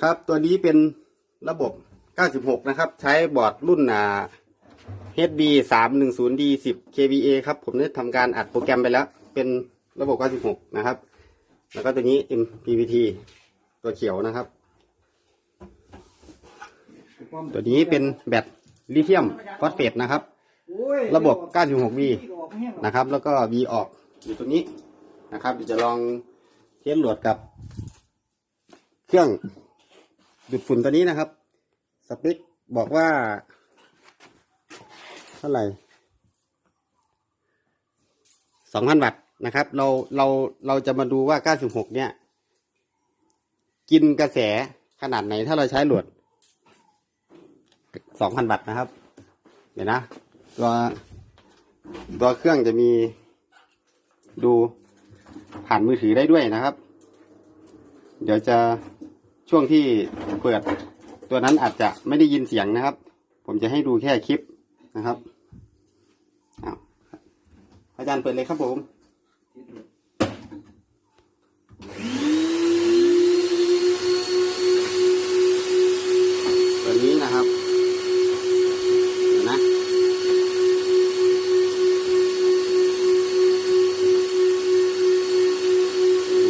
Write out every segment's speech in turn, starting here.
ครับตัวนี้เป็นระบบ 96 นะครับ ใช้บอร์ดรุ่นอ่า HB 310D 10 kVA ครับ ผมได้ทำการอัดโปรแกรมไปแล้ว เป็นระบบ 96 นะครับ แล้วก็ตัวนี้ MPPT ตัวเขียวนะครับ ตัวนี้เป็นแบตลิเธียมฟอสเฟตนะครับ ระบบ 96V นะครับ แล้วก็ V ออกอยู่ตรงนี้นะครับเดี๋ยวจะลองเทียบโหลดกับ เครื่องดูดฝุ่นตัวนี้นะครับ สเปคบอกว่า เท่าไหร่สองพันวัตต์นะครับ เราเราเราจะมาดูว่า96เนี่ย กินกระแสขนาดไหนถ้าเราใช้โหลด2,000วัตต์นะครับ เดี๋ยวนะ ตัวตัวเครื่องจะมีดูผ่านมือถือได้ด้วยนะครับ เดี๋ยวจะ ช่วงที่เปิดตัวนั้นอาจจะไม่ได้ยินเสียงนะครับ ผมจะให้ดูแค่คลิปนะครับอ้าวอาจารย์เปิดเลยครับผม ตัวนี้นะครับเดี๋ยวนะ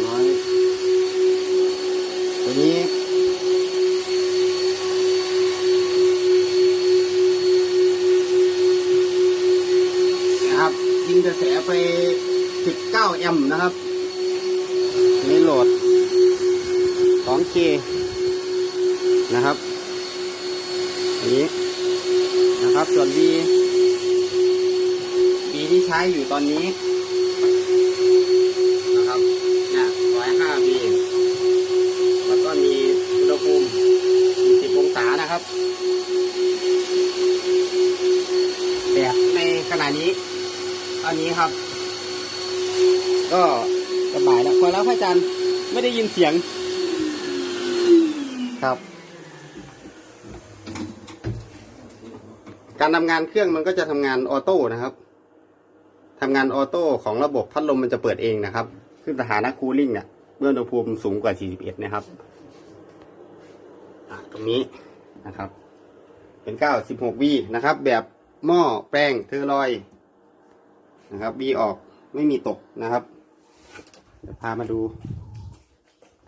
ร้อยตัวนี้นะครับ ยิงกระแสไป 19 แอมป์นะครับ นี่โหลด 2K นะครับอันนี้นะครับส่วน B B ที่ใช้อยู่ตอนนี้ นะครับเนี่ยร้อยห้าบีแล้วก็มีอุณหภูมิ40องศานะครับแบบในขณะนี้ต อนนี้ครับ ก็สบายแล้วพอแล้วพระอาจารย์ไม่ได้ยินเสียง ครับ การทำงานเครื่องมันก็จะทำงานออโต้นะครับทำงานออโต้ของระบบพัดลมมันจะเปิดเองนะครับขึ้นสถานะคูลิ่งเนี่ยเมื่ออุณหภูมิสูงกว่า 41 นะครับอะตรงนี้นะครับ เป็น96วีนะครับ แบบหม้อแป้งเทอร์ลอย นะครับวีออกไม่มีตกนะครับเดี๋ยวพามาดู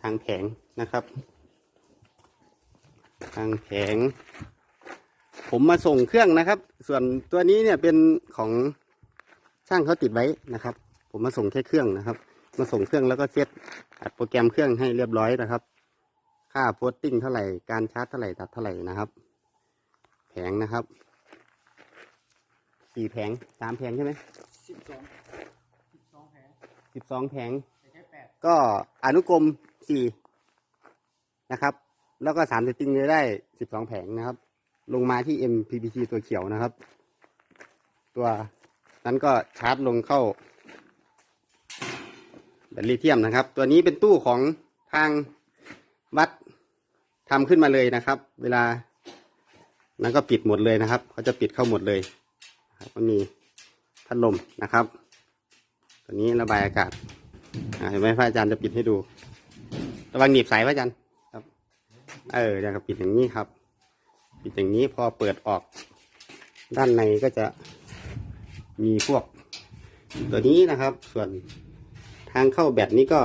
ทางแผงนะครับ ทางแผง ผมมาส่งเครื่องนะครับ ส่วนตัวนี้เนี่ยเป็นของช่างเขาติดไว้นะครับ ผมมาส่งแค่เครื่องนะครับ มาส่งเครื่องแล้วก็เซตอัดโปรแกรมเครื่องให้เรียบร้อยนะครับ ค่าโพสติ้งเท่าไหร่การชาร์จเท่าไหร่ตัดเท่าไหร่นะครับ แผงนะครับ สี่แผงสามแผงใช่ไหมสิบสองสิบสองแผลสิบสองแผงใช้แปดก็อนุกรมสี่นะครับ แล้วก็สามสติงเลยได้สิบสองแผงนะครับ ลงมาที่ MPPT ตัวเขียวนะครับ ตัวนั้นก็ชาร์จลงเข้าแบตลิเทียมนะครับ ตัวนี้เป็นตู้ของทางวัดทำขึ้นมาเลยนะครับ เวลานั้นก็ปิดหมดเลยนะครับเขาจะปิดเข้าหมดเลย นะครับมันมีพัดลมนะครับ ตัวนี้ระบายอากาศเห็นไหมพระอาจารย์จะปิดให้ดู ระวังหนีบสายพระอาจารย์ครับ เออเดี๋ยวก็ปิดอย่างนี้ครับ ปิดอย่างนี้พอเปิดออก ด้านในก็จะมีพวก ตัวนี้นะครับ ส่วนทางเข้าแบตนี้ก็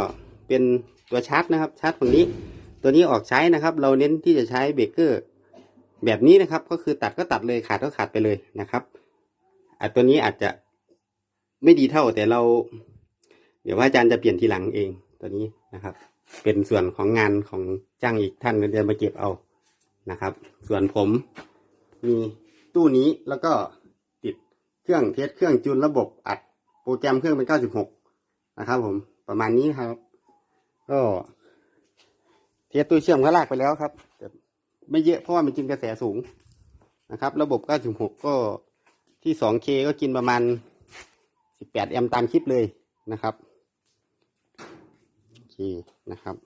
เป็นตัวชาร์จนะครับ ชาร์จฝั่งนี้ ตัวนี้ออกใช้นะครับ เราเน้นที่จะใช้เบรกเกอร์แบบนี้นะครับ ก็คือตัดก็ตัดเลยขาดก็ขาดไปเลยนะครับ อะตัวนี้อาจจะไม่ดีเท่าแต่เรา เดี๋ยวว่าอาจารย์จะเปลี่ยนทีหลังเองตัวนี้นะครับ เป็นส่วนของงานของจ้างอีกท่านก็จะมาเก็บเอานะครับ ส่วนผมมีตู้นี้แล้วก็ติดเครื่องเทสเครื่องจูนระบบอัดโปรแกรมเครื่องเป็น 96 นะครับ ผมประมาณนี้ครับ ก็เทสตู้เชื่อมก็ลากไปแล้วครับ แต่ไม่เยอะเพราะว่ามันกินกระแสสูงนะครับ ระบบ 96 ก็ ที่ 2K ก็กินประมาณ 18 แอมป์ตามคลิปเลยนะครับโอเคนะครับ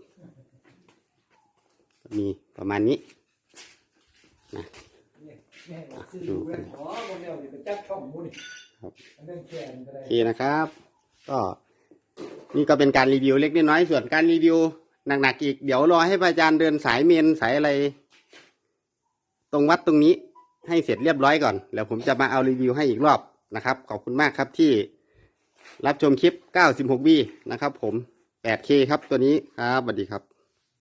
มีประมาณนี้นะเนี่ยแม่บอกซื้อดูเว้ยอ๋อคนเดียวเดี๋ยวไปจับช่องมุ้นี่ครับอันนั้นแขนก็ได้โอเคนะครับ ก็นี่ก็เป็นการรีวิวเล็กน้อยส่วนการรีวิวหนักๆอีก เดี๋ยวรอให้พระอาจารย์เดินสายเมนสายอะไร ตรงวัดตรงนี้ ให้เสร็จเรียบร้อยก่อน แล้วผมจะมาเอารีวิวให้อีกรอบนะครับ ขอบคุณมากครับที่รับชมคลิป 96V นะครับผม 8K ครับตัวนี้ครับสวัสดีครับ